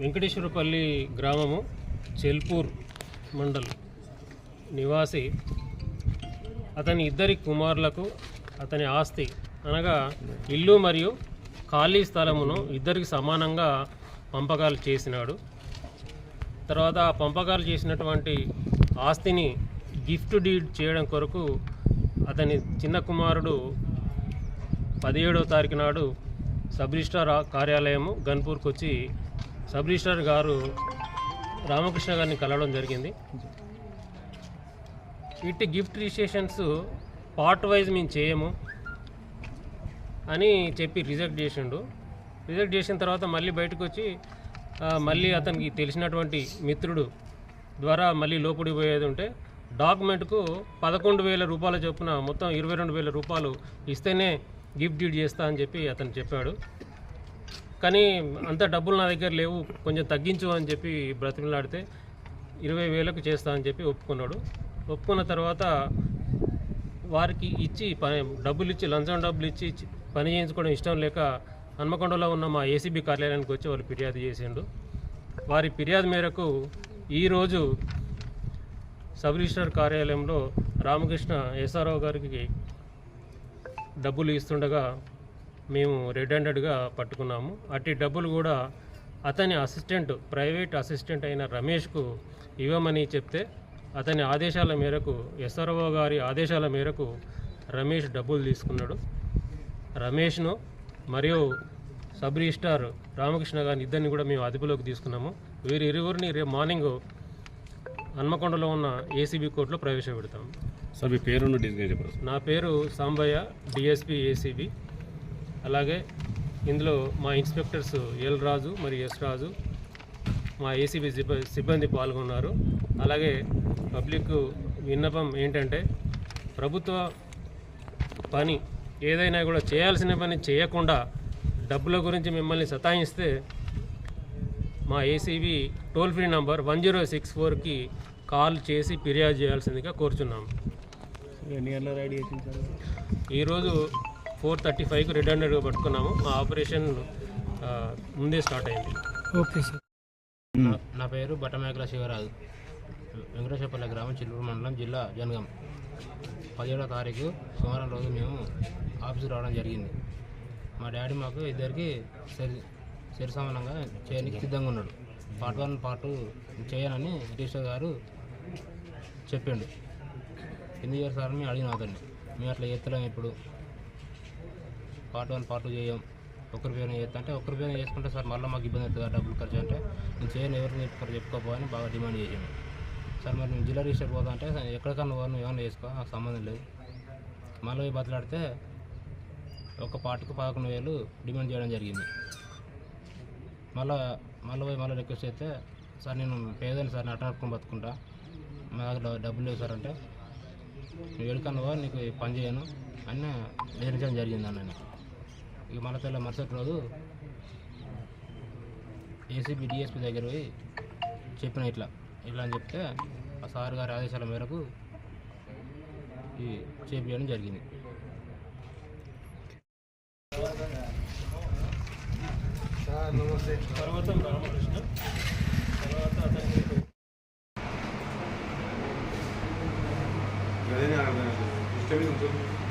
వెంకటేశ్వరపల్లి గ్రామము చెల్పూర్ మండల్ నివాసి అతని ఇద్దరి కుమారులకు అతని ఆస్తి అనగా ఇల్లు మరియు ఖాళీ స్థలమును ఇద్దరికి సమానంగా పంపకాలు చేసినాడు. తర్వాత ఆ పంపకాలు చేసినటువంటి ఆస్తిని గిఫ్ట్ డీడ్ చేయడం కొరకు అతని చిన్న కుమారుడు పదిహేడవ తారీఖు నాడు సబ్ రిజిస్ట్రార్ కార్యాలయము గన్పూర్కి వచ్చి సబ్ రిజిస్ట్రార్ గారు రామకృష్ణ గారిని కలవడం జరిగింది. ఇట్టి గిఫ్ట్ రిజిస్ట్రేషన్స్ పార్ట్ వైజ్ మేము చేయము అని చెప్పి రిజెక్ట్ చేసిండు. రిజెక్ట్ చేసిన తర్వాత మళ్ళీ బయటకు వచ్చి మళ్ళీ అతనికి తెలిసినటువంటి మిత్రుడు ద్వారా మళ్ళీ లోపడి పోయేది ఉంటే డాక్యుమెంట్కు పదకొండు వేల రూపాయల చొప్పున మొత్తం ఇరవై రెండు వేల రూపాయలు ఇస్తేనే గిఫ్ట్ డీడ్ చేస్తా అని చెప్పి అతను చెప్పాడు. కానీ అంత డబ్బులు నా దగ్గర లేవు కొంచెం తగ్గించు అని చెప్పి బ్రతిమలాడితే ఇరవై వేలకు చేస్తా అని చెప్పి ఒప్పుకున్నాడు. ఒప్పుకున్న తర్వాత వారికి ఇచ్చి పని డబ్బులు ఇచ్చి లంచం డబ్బులు ఇచ్చి పని చేయించుకోవడం ఇష్టం లేక హన్మకొండలో ఉన్న మా ఏసీబీ కార్యాలయానికి వచ్చి వాళ్ళు ఫిర్యాదు చేసిండు. వారి ఫిర్యాదు మేరకు ఈరోజు సబ్ రిజిస్టర్ కార్యాలయంలో రామకృష్ణ ఎస్ఆర్ఓ గారికి డబ్బులు ఇస్తుండగా మేము రెడ్ హ్యాండెడ్గా పట్టుకున్నాము. అట్టి డబ్బులు కూడా అతని అసిస్టెంట్ ప్రైవేట్ అసిస్టెంట్ అయిన రమేష్కు ఇవ్వమని చెప్తే అతని ఆదేశాల మేరకు ఎస్ఆర్ఓ గారి ఆదేశాల మేరకు రమేష్ డబ్బులు తీసుకున్నాడు. రమేష్ను మరియు సబ్ రిజిస్టార్ రామకృష్ణ గారిని ఇద్దరిని కూడా మేము అదుపులోకి తీసుకున్నాము. వీరి ఇరువురిని రేపు మార్నింగ్ హన్మకొండలో ఉన్న ఏసీబీ కోర్టులో ప్రవేశపెడతాము. సార్ మీ పేరు నా పేరు సాంబయ్య డిఎస్పి ఏసీబీ అలాగే ఇందులో మా ఇన్స్పెక్టర్స్ ఎల్ రాజు మరియు ఎస్ రాజు మా ఏసీబీ సిబ్బ- సిబ్బంది పాల్గొన్నారు. అలాగే పబ్లిక్ విన్నపం ఏంటంటే ప్రభుత్వ పని ఏదైనా కూడా చేయాల్సిన పని చేయకుండా డబ్బుల గురించి మిమ్మల్ని సతాయిస్తే మా ACB toll free number one zero six ఫోర్కి కాల్ చేసి ఫిర్యాదు చేయాల్సిందిగా కోరుచున్నాము ఎన్ని గంటల రెడీ చేసింది సార్? ఈరోజు ఫోర్ థర్టీ ఫైవ్కి రెడ్ హండ్రెడ్గా పట్టుకున్నాము. మా ఆపరేషన్ ఆ, ముందే స్టార్ట్ అయింది. Okay sir. నా- పేరు బట్టమేకల శివరాజు. వెంకటేశ్వరపల్లి గ్రామం చిల్లూరు మండలం జిల్లా జనగం. పదిహేడవ తారీఖు సోమవారం రోజు మేము ఆఫీస్కి రావడం జరిగింది. మా డాడీ మాకు ఇద్దరికి సరి సరి సమానంగా చేయడానికి సిద్ధంగా ఉన్నాడు. పార్ట్ వన్ పార్ట్ చేయనని రిజిస్టర్ గారు చెప్పిండు. ఎందుకు చేస్తారు సార్ మేము అడిగిన అతన్ని. మేము అట్లా చేస్తలేము ఇప్పుడు. పార్ట్ వన్ పార్ట్ టూ చేయం. ఒకరి పేరు చేస్తా అంటే ఒకరి పేరు చేసుకుంటే సార్ మళ్ళీ మాకు ఇబ్బంది అవుతుంది డబ్బులు ఖర్చు అంటే. నేను చేయను ఎవరిని చెప్పుకోరు చెప్పుకోపోని బాగా డిమాండ్ చేసాను సార్ మరి నేను జిల్లా రిజిస్టర్ పోతా అంటే ఎక్కడికన్నా పోను ఏమన్నా చేసుకో నాకు సంబంధం లేదు. మళ్ళీ పోయి బతలాడితే ఒక పాటకు పదకొండు వేలు డిమాండ్ చేయడం జరిగింది. మళ్ళీ మళ్ళీ పోయి మళ్ళీ రిక్వెస్ట్ చేస్తే సార్ నేను పేదని సార్ నేను అట్ట బతుకుంటా. మా దగ్గర డబ్బులు లేవు సార్ అంటే నువ్వు ఎడుకన్నావా? నీకు పని చేయను అని బెదిరించడం జరిగింది అన్నని ఇక మన తెల్ల మరుసటి రోజు ఏసీబీ డిఎస్పీ దగ్గర పోయి చెప్పిన ఇట్లా. ఇట్లా అని చెప్తే ఆ సార్ గారి ఆదేశాల మేరకు ఈ చేపించడం జరిగింది. పర్వతం రామకృష్ణ తర్వాత అతనికి 前面怎么走